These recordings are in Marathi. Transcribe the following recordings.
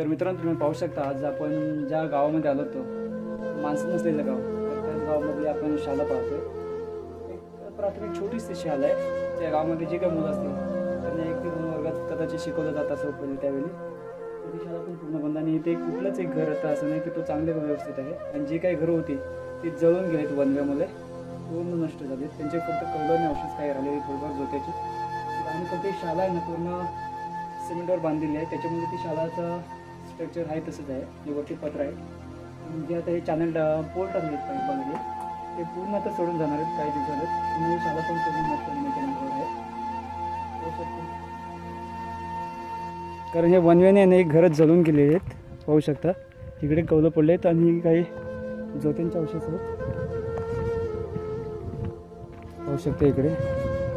तर मित्रांनो तुम्ही पाहू शकता आज आपण ज्या गावामध्ये आलो होतो माणसं नसलेलं गाव तर त्याच गावामध्ये आपण शाळा पाहतोय. एक प्राथमिक छोटीशी शाळा आहे. त्या गावामध्ये जे काही मुलं असतील त्यांना एक ते दोन वर्गात कदाचित शिकवलं जात असं पहिले त्यावेळी. तर ती शाळा पण पूर्ण बंद आणि इथे कुठलंच एक घर होतं असं नाही की तो चांगले व्यवस्थित आहे. आणि जे काही घरं होती ती जळून गेलेत वनव्यामुळे. पूर्ण नष्ट झाले त्यांचे फक्त कौलाने अवशेष काही राहिले थोडंफार झोत्याची आणि फक्त ती शाळा आहे ना पूर्ण सिमेंटवर बांधलेली आहे. त्याच्यामुळे ती शाळाचा स्ट्रक्चर आहे तसंच आहे जे वरती पत्र आहे. जे आता हे चॅनल पोर्ट टाकले आहेत ते पूर्ण आता सोडून जाणार आहेत काही दिवसातच. तुम्ही शाळा पण सोडून नष्ट आहे कारण हे वनवेने आहे एक घरच जळून गेले आहेत. पाहू शकता. इकडे कौलं पडले आहेत आणि काही ज्योतींचे अवशेष आहेत. पाहू शकता इकडे.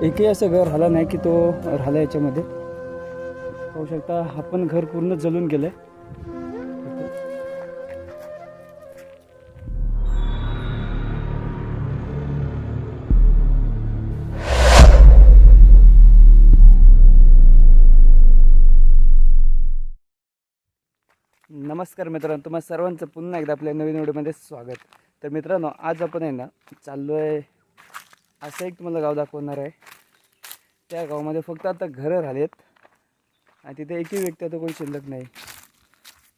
एकही असं घर राहिला नाही की तो राहिला याच्यामध्ये. पाहू शकता हा पण घर पूर्ण जळून गेलं आहे नमस्कार मित्रांनो तुम्हाला सर्वांचं पुन्हा एकदा आपल्या नवीन व्हिडिओमध्ये स्वागत. तर मित्रांनो आज आपण आहे ना चाललो आहे असं एक तुम्हाला गाव दाखवणार आहे. त्या गावामध्ये फक्त आता घरं राहिलेत आणि तिथे एकही व्यक्ती आता कोणी शिल्लक नाही.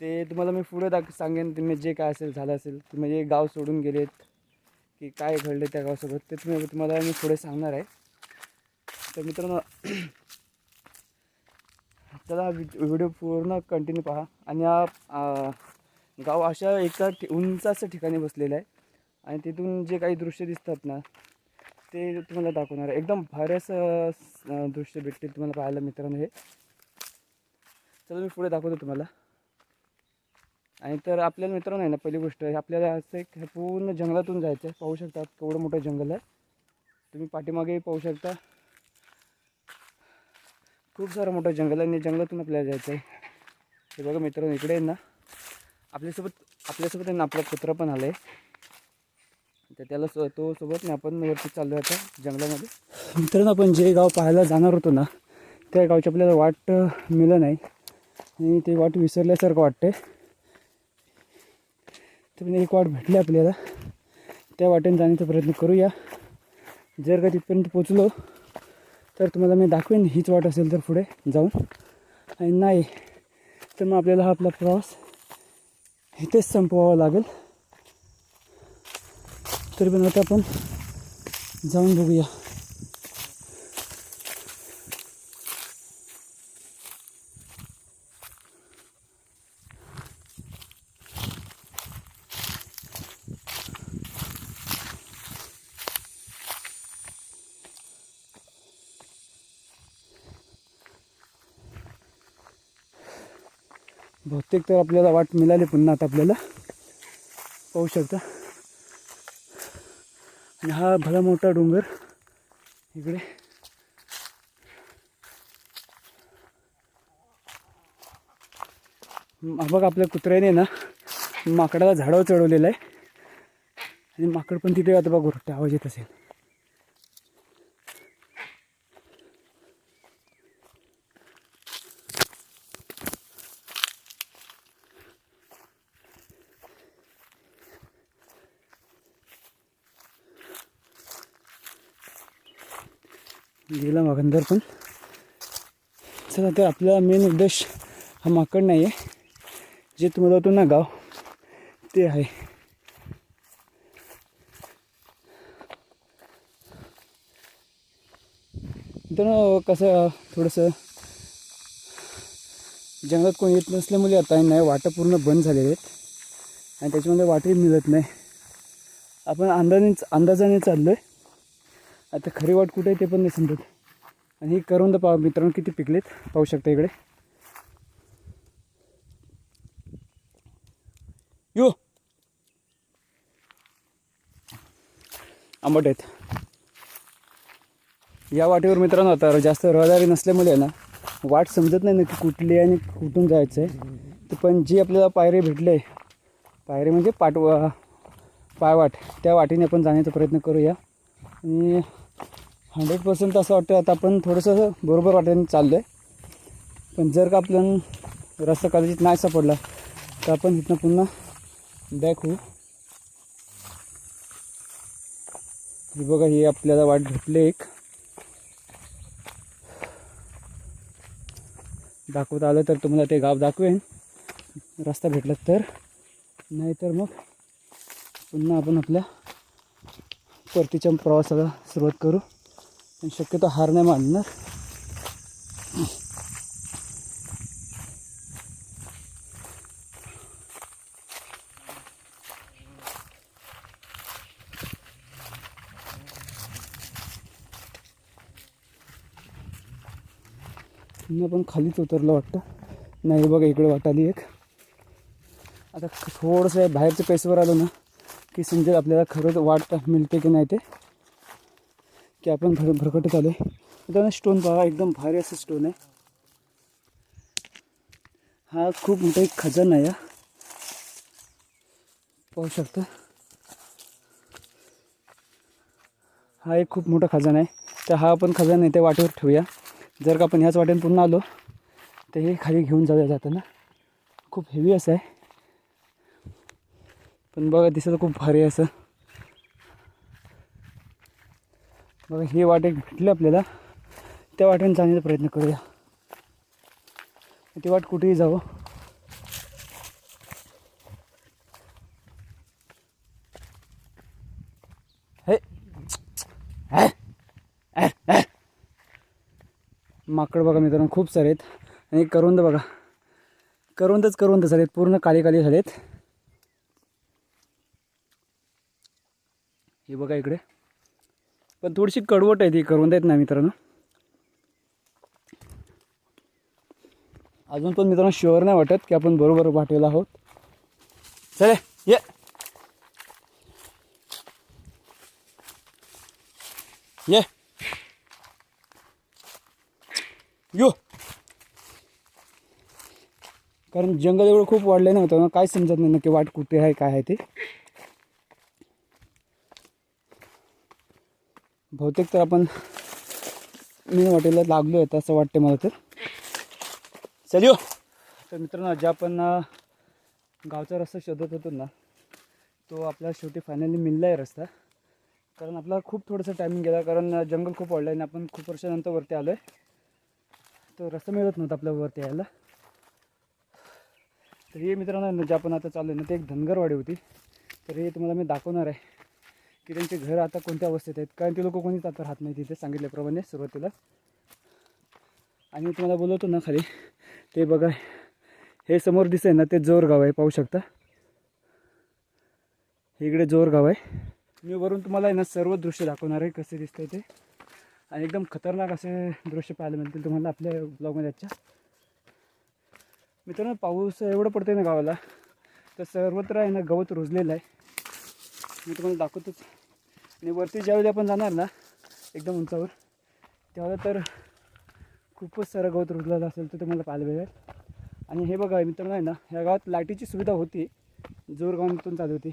ते तुम्हाला मी पुढे दाख सांगेन तुम्ही जे काय असेल झालं असेल तुम्ही जे गाव सोडून गेलेत की काय घडले त्या गावासोबत ते तुम्ही तुम्हाला मी पुढे सांगणार आहे. तर मित्रांनो चला व्हिडिओ पूर्ण कंटिन्यू पहा. आणि हा गाव अशा एका ठि- उंच असं ठिकाणी बसलेलं आहे. आणि तिथून जे काही दृश्य दिसतात ना ते तुम्हाला दाखवणार आहे. एकदम भारी असं दृश्य भेटतील तुम्हाला पाहायला मित्रांनो हे. चला मी पुढे दाखवतो तुम्हाला. आणि तर आपल्याला मित्रांनो आहे ना पहिली गोष्ट आपल्याला असं एक पूर्ण जंगलातून जायचं आहे पाहू शकता केवढं मोठं जंगल आहे. तुम्ही पाठीमागेही पाहू शकता. खूप सारं मोठं जंगल आहे आणि जंगलातून आपल्याला जायचं आहे. हे बघा मित्रांनो इकडे आहे ना आपल्यासोबत आपल्यासोबत आहे ना आपला कुत्रा पण आला आहे तर त्याला सो तो सोबत नाही आपण वरती चाललो आता जंगलामध्ये. मित्रांनो आपण जे गाव पाहायला जाणार होतो ना त्या गावची आपल्याला वाट अ, मिळलं नाही. आणि ते वाट विसरल्यासारखं वाटते तर म्हणजे एक वाट भेटली आपल्याला. त्या वाटेने जाण्याचा प्रयत्न करूया. जर का तिथपर्यंत पोचलो तर तुम्हाला मी दाखवेन हीच वाट असेल तर पुढे जाऊन. आणि नाही तर मग आपल्याला हा आपला प्रवास इथेच संपवावा लागेल. तरी पण आता आपण जाऊन बघूया. बहुतेक तर आपल्याला वाट मिळाली पुन्हा आता आपल्याला. पाहू शकता. आणि हा भला मोठा डोंगर इकडे. बघ आपल्या कुत्र्याने ना माकडाला झाडावर चढवलेलं आहे. आणि माकड पण तिथे आता बघ आवाज येत असेल. गेला माकंदर पण. चला तर आपला मेन उद्देश हा माकड नाही आहे जे तुम्हाला होतो ना गाव ते आहे. मित्रांनो कसं थोडंसं जंगलात कोणी येत नसल्यामुळे आता नाही वाटा पूर्ण बंद झालेले आहेत. आणि त्याच्यामध्ये वाटही मिळत नाही. आपण अंदाजाने अंदाजाने चाललो आहे आता खरी वाट कुठे आहे ते पण नाही समजत. आणि ही करवंद पा मित्रांनो किती पिकलेत. पाहू शकता इकडे. यो! आंबट आहेत. या वाटेवर मित्रांनो आता जास्त रहदारी नसल्यामुळे ना वाट समजत नाही नक्की कुठली आणि कुठून जायचं आहे तर पण जी आपल्याला पायरे भेटले पायरे म्हणजे पाटवा पायवाट त्या वाटेने आपण जाण्याचा प्रयत्न करूया. आणि हंड्रेड पर्सेंट असं वाटतं आता आपण थोडंसं बरोबर वाटेने चाललो आहे पण जर का आपण रस्ता कदाचित नाही सापडला तर आपण इथनं पुन्हा बॅक होऊ. हे बघा हे आपल्याला वाट भेटले एक. दाखवत आलं तर तुम्हाला ते गाव दाखवेन. रस्ता भेटला तर. नाहीतर मग पुन्हा आपण आपल्या परतीच्या प्रवासाला सुरुवात करू. आणि शक्यतो हार नाही मानणार. पुन्हा पण खालीच उतरलं वाटतं. नाही बघा इकडे वाट आली एक. आता थोडंसं बाहेरच्या पेसवर आलो ना की समजेल आपल्याला खरंच वाट मिळते की नाही ते की आपण भर भरकटत आलो आहे स्टोन बघा एकदम भारी असं स्टोन आहे. हा खूप मोठा एक खजाना आहे या पाहू शकता. हा एक खूप मोठा खजाना आहे. तर हा आपण खजाना आहे त्या वाटेवर ठेवूया. जर का आपण ह्याच वाटेने पूर्ण आलो तर हे खाली घेऊन जाऊया जाताना. खूप हेवी असं आहे. पण बघा दिसतं खूप भारी असं. बघा हे वाट एक भेटली आपल्याला. त्या वाटेने जाण्याचा प्रयत्न करूया. ती वाट कुठेही जावं. हे. माकड बघा मित्रांनो खूप सारे आहेत. आणि करुंद बघा. करुंदच करुंद झालेत. पूर्ण काली काळी झालेत. हे बघा इकडे. पण थोडीशी कडवट आहे ती करून आहेत ना मित्रांनो. अजून पण मित्रांनो शुअर नाही वाटत की आपण बरोबर वाटेला आहोत. चले ये ये. यो. कारण जंगल एवढं खूप वाढलं नव्हतं ना काय समजत नाही नक्की वाट कुठे आहे काय आहे ते. बहुतेक तर आपण मी वाटेला लागलो आहे असं वाटते मला तर. चल यो तर मित्रांनो ज्या आपण गावचा रस्ता शोधत होतो ना तो आपल्याला शेवटी फायनली मिळला आहे रस्ता. कारण आपला खूप थोडंसं टायमिंग गेला कारण जंगल खूप वाढलं आहे आणि आपण खूप वर्षानंतर वरती आलो आहे तो रस्ता मिळत नव्हता आपल्या वरती यायला. तर हे मित्रांनो जे आपण आता चाललो आहे ना ते एक धनगरवाडी होती. तर हे तुम्हाला मी दाखवणार आहे. की त्यांचे घर आता कोणत्या अवस्थेत आहेत? कारण ते लोक कोणीच आता राहत नाही तिथे सांगितल्याप्रमाणे सुरुवातीला. आणि मी तुम्हाला बोलवतो ना खाली ते बघा हे समोर दिसतंय ना ते जोरगाव आहे पाहू शकता? हे इकडे जोरगाव आहे. मी वरून तुम्हाला आहे ना सर्व दृश्य दाखवणार आहे कसे दिसतंय ते. आणि एकदम खतरनाक असे दृश्य पाहायला मिळतील तुम्हाला आपल्या ब्लॉगमध्ये आजच्या. मित्रांनो पाऊस एवढं पडतंय ना गावाला तर सर्वत्र आहे ना गवत रुजलेलं आहे. मी तुम्हाला दाखवतोच. आणि वरती ज्यावेळी आपण जाणार ना एकदम उंचावर त्यावेळेला तर खूपच सारं गवत रुजलेलं असेल तर तुम्हाला पाहायला मिळेल. आणि हे बघा मित्रांनो आहे ना ह्या गावात लाईटीची सुविधा होती. जोरगावातून चालू होती.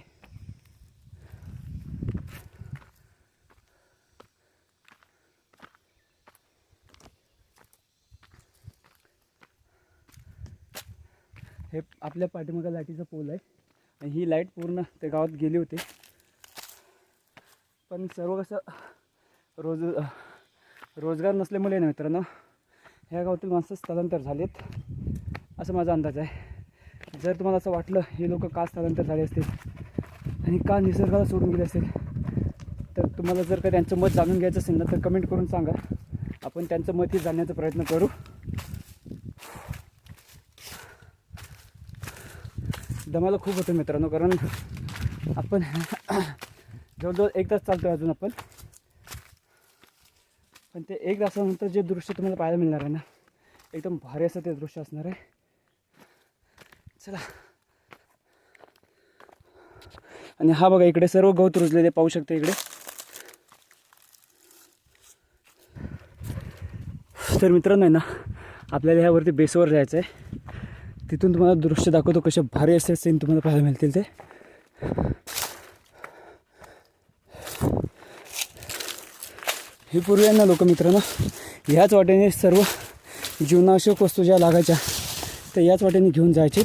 हे आपल्या पाठीमागं लाईटीचा पोल आहे. आणि ही लाइट पूर्ण त्या गावात गेली होती. पण सर्व कसं रोज रोजगार नसल्यामुळे ना मित्रांनो ह्या गावातील माणसं स्थलांतर झालेत असं माझा अंदाज आहे. जर तुम्हाला असं वाटलं हे लोक का स्थलांतर झाले असतील आणि का निसर्गाला सोडून गेले असतील तर तुम्हाला जर का त्यांचं मत जाणून घ्यायचं असेल ना तर कमेंट करून सांगा. आपण त्यांचं मतही जाणण्याचा प्रयत्न करू. दमाला खूप होतं मित्रांनो कारण आपण जवळजवळ एक तास चालतो अजून आपण. पण ते एक तासानंतर जे दृश्य तुम्हाला पाहायला मिळणार आहे ना एकदम भारी असं ते दृश्य असणार आहे. चला. आणि हा बघा इकडे सर्व गवत रुजलेले पाहू शकते इकडे. तर मित्रांनो आहे ना आपल्याला ह्यावरती बेसवर जायचं आहे तिथून तुम्हाला दृश्य दाखवतो कसे भारी असे सीन तुम्हाला पाहायला मिळतील ते. हे पूर्वी आहे ना लोक मित्रांनो. ह्याच वाटेने सर्व जीवनावश्यक वस्तू ज्या लागायच्या त्या याच वाटेने घेऊन जायचे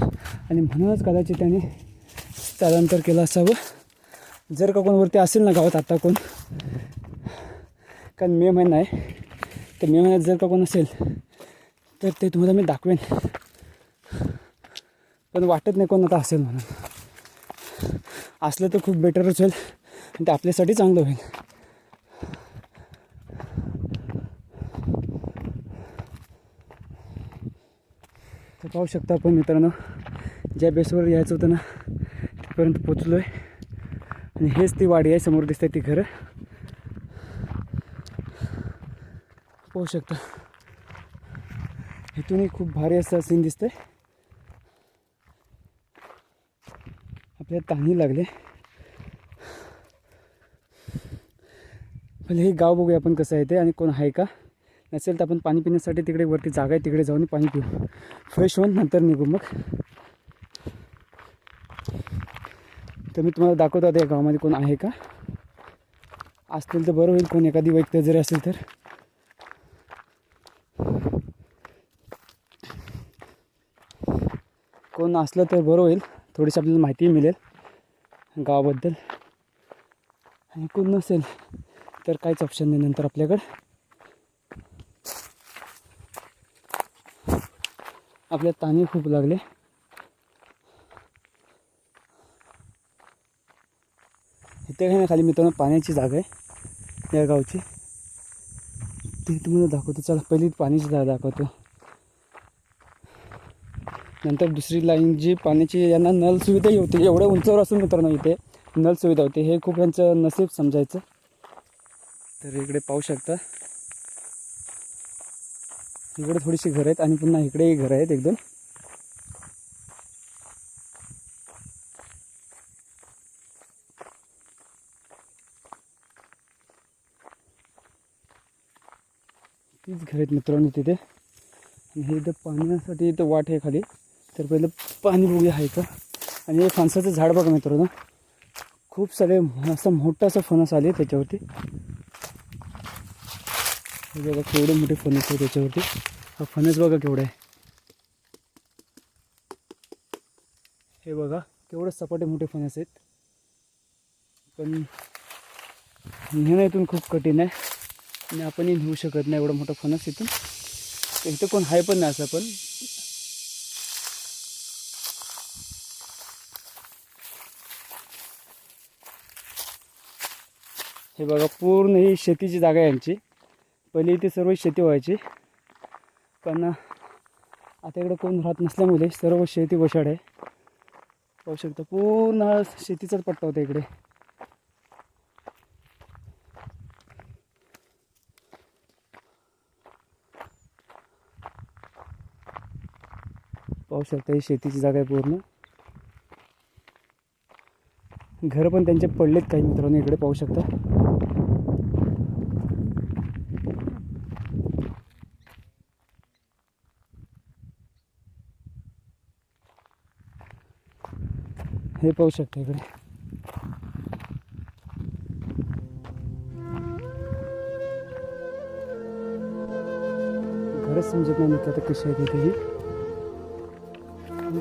आणि म्हणूनच कदाचित त्याने स्थलांतर केलं असावं. जर का कोण वरती असेल ना गावात आता कोण? कारण मे महिना आहे. तर मे महिन्यात जर का कोण असेल तर ते तुम्हाला मी दाखवेन. पण वाटत नाही कोण आता असेल म्हणून. असलं तर खूप बेटरच होईल. आणि ते आपल्यासाठी चांगलं होईल. तर पाहू शकता आपण मित्रांनो ज्या बेसवर यायचं होतं ना तिथपर्यंत पोचलो आहे आणि हेच ती वाडी आहे समोर दिसते ती घरं. पाहू शकता. इथूनही खूप भारी असं सीन दिसतंय. आपल्याला ताणी लागले. पहिले हे गाव बघूया आपण कसं आहे ते आणि कोण आहे का. नसेल तर आपण पाणी पिण्यासाठी तिकडे वरती जागा आहे तिकडे जाऊन पाणी पिऊ. फ्रेश होऊन नंतर निघू मग. तर मी तुम्हाला दाखवतो आता या गावामध्ये कोण आहे का. असतील तर बरं होईल कोण एखादी व्यक्ती जरी असेल तर. कोण असलं तर बरं होईल थोडीशी आपल्याला माहिती मिळेल गावाबद्दल. आणि कोण नसेल तर काहीच ऑप्शन नाही नंतर आपल्याकडं. आपल्या ताणी खूप लागले. इथे काही ना खाली मित्रांनो पाण्याची जागा आहे या गावची. ते तुम्हाला दाखवतो. चला पहिली पाण्याची जागा दाखवतो. नंतर दुसरी लाईन जी पाण्याची यांना नल सुविधा होती. एवढ्या उंचावर असून मित्रांनो इथे नल सुविधा होती. हे खूप यांचं नसीब समजायचं. तर इकडे पाहू शकता. इकडे थोडीशी घरं आहेत आणि पुन्हा इकडेही घरं आहेत एकदम तीच घर आहेत मित्रांनो तिथे. आणि हे इथं पाण्यासाठी इथं वाट आहे खाली. तर पहिलं पाणी बघूया आहे का आणि हे फणसाचं झाड बघा मित्रांनो. खूप सारे असं मोठं असं फणस आले त्याच्यावरती. हे बघा केवढे मोठे फणस आहे त्याच्यावरती. हा फणस बघा केवढा आहे. हे बघा केवढं सपाटे मोठे फणस आहेत. पण नेणं इथून खूप कठीण आहे. आणि आपणही नेऊ शकत नाही एवढा मोठा फणस इथून. तर इथं कोण आहे पण नाही असं पण. हे बघा पूर्ण ही शेतीची जागा आहे यांची. पहिले इथे सर्व शेती व्हायची. पण आता इकडं कोण राहत नसल्यामुळे सर्व शेती वशाड आहे. पाहू शकता पूर्ण शेतीचाच पट्टा होता इकडे. पाहू शकता ही शेतीची जागा आहे पूर्ण. घरं पण त्यांचे पडलेत काही मित्रांनो इकडे पाहू शकता. हे पाहू शकता इकडे. खरंच समजत नाही मित्र आता कशी आहे तिथे ही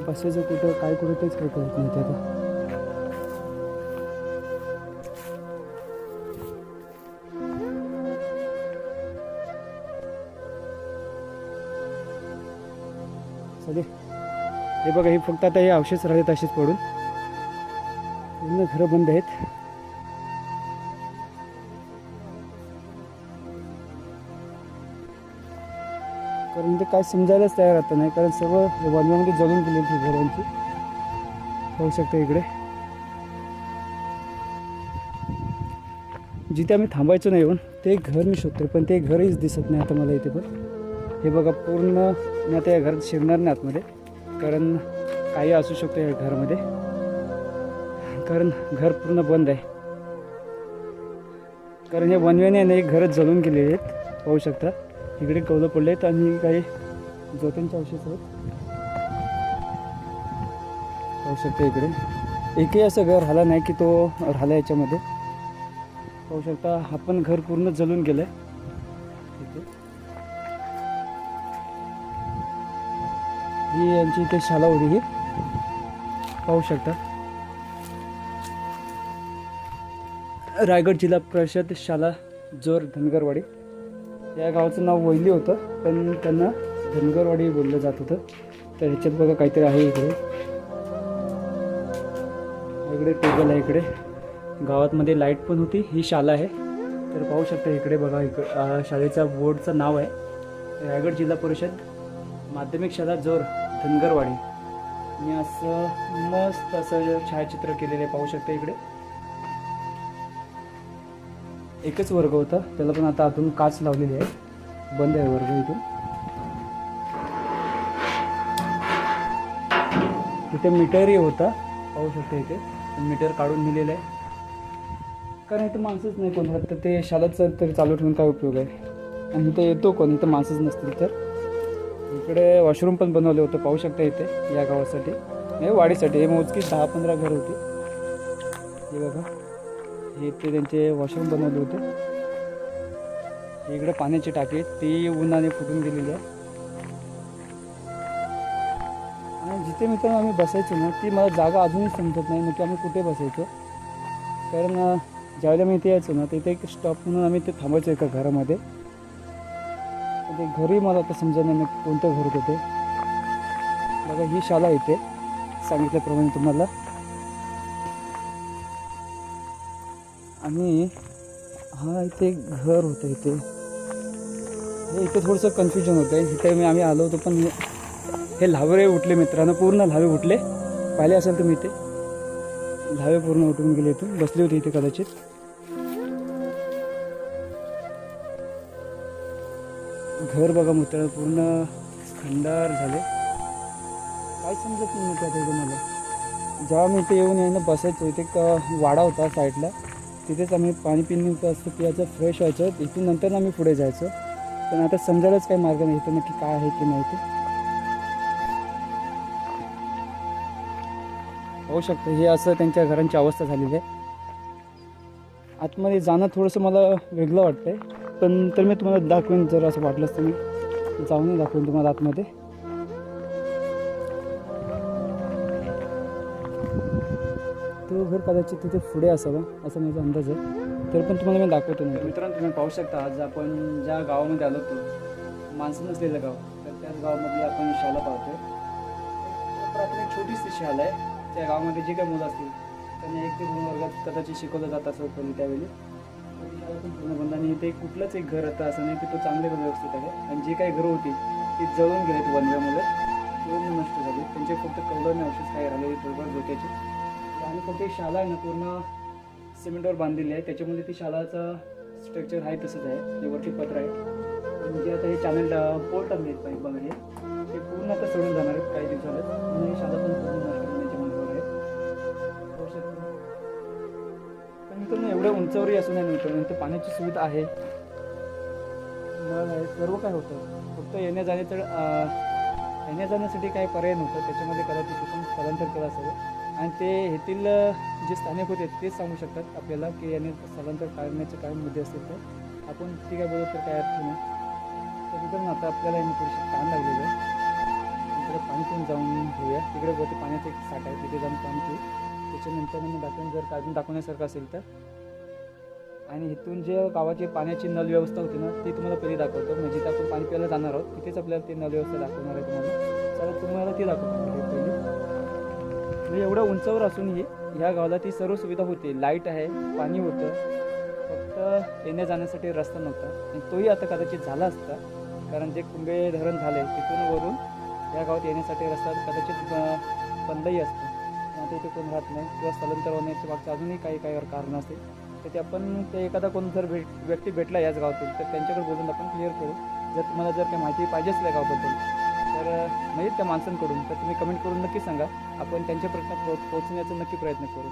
बसायचं कुठं काय कुठं तेच काय कळत नाही आता सगळे हे बघा हे फक्त आता हे अवशेष राहिले तसेच पडून. पूर्ण घरं बंद आहेत. कारण ते काय समजायलाच तयार आता नाही कारण सर्व वनव्यामध्ये जळून गेलेली घरांची. पाहू शकता इकडे. जिथे आम्ही थांबायचो नाही येऊन ते घर मी शोधतोय पण ते घरच दिसत नाही आता मला इथे पण. हे बघा पूर्ण मी आता या घरात शिरणार नाही आतमध्ये कारण काही असू शकतं या घरामध्ये. कारण घर पूर्ण बंद आहे. कारण हे वनवेने नाही घरच जळून गेले आहेत. पाहू शकता. इकडे कौलं पडले आहेत आणि काही जोत्यांच्या अवशेष आहेत. पाहू शकता इकडे. एकही असं घर राहिला नाही की तो राहिला याच्यामध्ये. पाहू शकता हा पण घर पूर्ण जळून गेलं आहे. ही यांची इथे शाळा होती ही पाहू शकता. रायगड जिल्हा परिषद शाला जोर धनगरवाडी. या गावाचं नाव वैली होतं पण त्यांना धनगरवाडी बोललं जात होतं. तर ह्याच्यात बघा काहीतरी आहे इकडे. इकडे टेबल आहे इकडे. गावातमध्ये लाइट पण होती ही शाला आहे. तर पाहू शकता इकडे बघा इकडे शाळेचा बोर्डचं नाव आहे. रायगड जिल्हा परिषद माध्यमिक शाळा जोर धनगरवाडी. मी असं मस्त असं छायाचित्र केलेलं आहे पाहू शकता इकडे. एकच वर्ग होता. त्याला पण आता आतून काच लावलेली आहे. बंद आहे वर्ग इथून. तिथे मीटरही होता. पाहू शकता इथे. मीटर काढून दिलेलं आहे. कारण इथं माणसंच नाही कोण तर ते शाळेत तरी चालू ठेवून काय उपयोग आहे? आणि इथं येतो कोण? इथं माणसंच नसतील तर. इकडे वॉशरूम पण बनवले होते. पाहू शकता इथे या गावासाठी. हे वाडीसाठी. हे मोजकी दहा पंधरा घर होती. हे बघा. हे ते त्यांचे वॉशरूम बनवले होते. इकडे पाण्याची टाकी ती उन्हाने फुटून गेलेली आहे. आणि जिथे मित्रांनो आम्ही बसायचो ना ती मला जागा अजूनही समजत नाही नक्की आम्ही कुठे बसायचो. कारण ज्यावेळेला मी इथे यायचो ना तिथे एक स्टॉप म्हणून आम्ही ते थांबायचो एका घरामध्ये. ते घरी मला आता समजत नाही कोणतं घर होतं. ते बघा ही शाळा इथे सांगितल्याप्रमाणे तुम्हाला आणि हा इथे घर होतं इथे. हे इथे थोडंसं कन्फ्युजन होतं आहे इथे मी आम्ही आलो होतो पण हे लावरे उठले मित्रांनो. पूर्ण लावे उठले. पाहिले असेल तुम्ही इथे? लावे पूर्ण उठून गेले इथून. बसली होती इथे कदाचित. घर बघा मित्रांनो पूर्ण खंडार झाले. काय समजत नाही मित्र मला जेव्हा मी इथे येऊन येणं बसायचो. इथे एक वाडा होता साईडला तिथेच आम्ही पाणी पिणे असतं पियाचं फ्रेश व्हायचं. इथून नंतर आम्ही पुढे जायचो. पण आता समजायलाच काही मार्ग नाही. इथं नक्की काय आहे की नाही ते. होऊ शकतं. हे असं त्यांच्या घरांची अवस्था झालेली आहे. आतमध्ये जाणं थोडंसं मला वेगळं वाटतंय. पण तर मी तुम्हाला दाखवेन जर असं वाटलं असतं मी जाऊन दाखवेन तुम्हाला आतमध्ये. तो घर कदाचित तिथे पुढे असावं असा माझा अंदाज आहे. तरी पण तुम्हाला मी दाखवतो नाही मित्रांनो तुम्ही पाहू शकता आज आपण ज्या गावामध्ये आलो होतो माणसं नसलेलं गाव तर त्याच गावामध्ये आपण शाळा पाहतोय. एक प्राथमिक छोटीशी शाळा आहे. त्या गावामध्ये जे काही मुलं असतील त्यांना एक ते दोन वर्गात कदाचित शिकवलं जात असं पहिले त्यावेळी. पूर्ण बंद आणि इथे कुठलंच एक घर होतं असं नाही की तो चांगले व्यवस्थित आहे. आणि जी काही घरं होती ती जळून गेलीत वनव्यामुळे. पूर्ण नष्ट झाली. त्यांचे फक्त कवलं अवशेष काही राहिले थोडंफार धोक्याचे. आणि फक्त एक शाळा आहे ना पूर्ण सिमेंटवर बांधलेली आहे. त्याच्यामध्ये ती शाळाचं स्ट्रक्चर आहे तसंच आहे. ते वरती पत्र आहे. म्हणजे आता हे चॅनल पोर्ट आहेत पाईप बघा हे. ते पूर्ण आता सोडून जाणार आहेत काही दिवसात आणि ही पण पूर्ण नष्ट होण्याच्या मार्गावर आहे पण मित्रांनो एवढ्या उंचावरही असं नाही मित्रांनो इथं पाण्याची सुविधा आहे. नळ आहे सर्व काय होतं? फक्त येण्या जाण्याचं येण्या जाण्यासाठी काही पर्याय नव्हतं. त्याच्यामध्ये कदाचित तिथून स्थलांतर केलं असावं आणि ते येथील जे स्थानिक होते तेच सांगू शकतात आपल्याला की याने स्थलांतर काढण्याचे काय मुद्दे असतील तर आपण ठीक आहे बोलत तर काय अर्थ नाही तर तिथं आता आपल्याला याने थोडीशी ताण लागलेलं आहे. नंतर पाणी पिऊन जाऊन घेऊया. तिकडे बोलते पाण्याचा एक साठा आहे तिथे जाऊन पाणी पिऊ. त्याच्यानंतर मग दाखवून जर काढून दाखवण्यासारखं असेल तर. आणि इथून जे गावाची पाण्याची नल व्यवस्था होती ना ती तुम्हाला पहिली दाखवतो. म्हणजे जिथे आपण पाणी प्यायला जाणार आहोत. तिथेच आपल्याला ती नल व्यवस्था दाखवणार आहे तुम्हाला. चला तुम्हाला ती दाखवतो. म्हणजे एवढं उंचावर असूनही ह्या गावाला ती सर्व सुविधा होती. लाइट आहे पाणी होतं. फक्त येण्या जाण्यासाठी रस्ता नव्हता. आणि तोही आता कदाचित झाला असता. कारण जे कुंभे धरण झाले तिथून वरून या गावात येण्यासाठी रस्ता कदाचित बंदही असतो. मग आता इथे कोण राहत नाही किंवा स्थलांतर होण्याच्या मागचं अजूनही काही काही कारण असेल तर ते आपण ते एखादा कोण जर भेट व्यक्ती भेटला याच गावातील तर त्यांच्याकडे बोलून आपण क्लिअर करू. जर तुम्हाला जर काही माहिती पाहिजे असल्या गावाबद्दल तर म्हणजे त्या माणसांकडून तर तुम्ही कमेंट करून नक्की सांगा. आपण त्यांच्यापर्यंत पो पोहोचण्याचा नक्की प्रयत्न करू.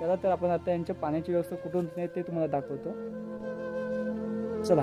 चला तर आपण आता यांच्या पाण्याची व्यवस्था कुठून ते तुम्हाला दाखवतो. चला.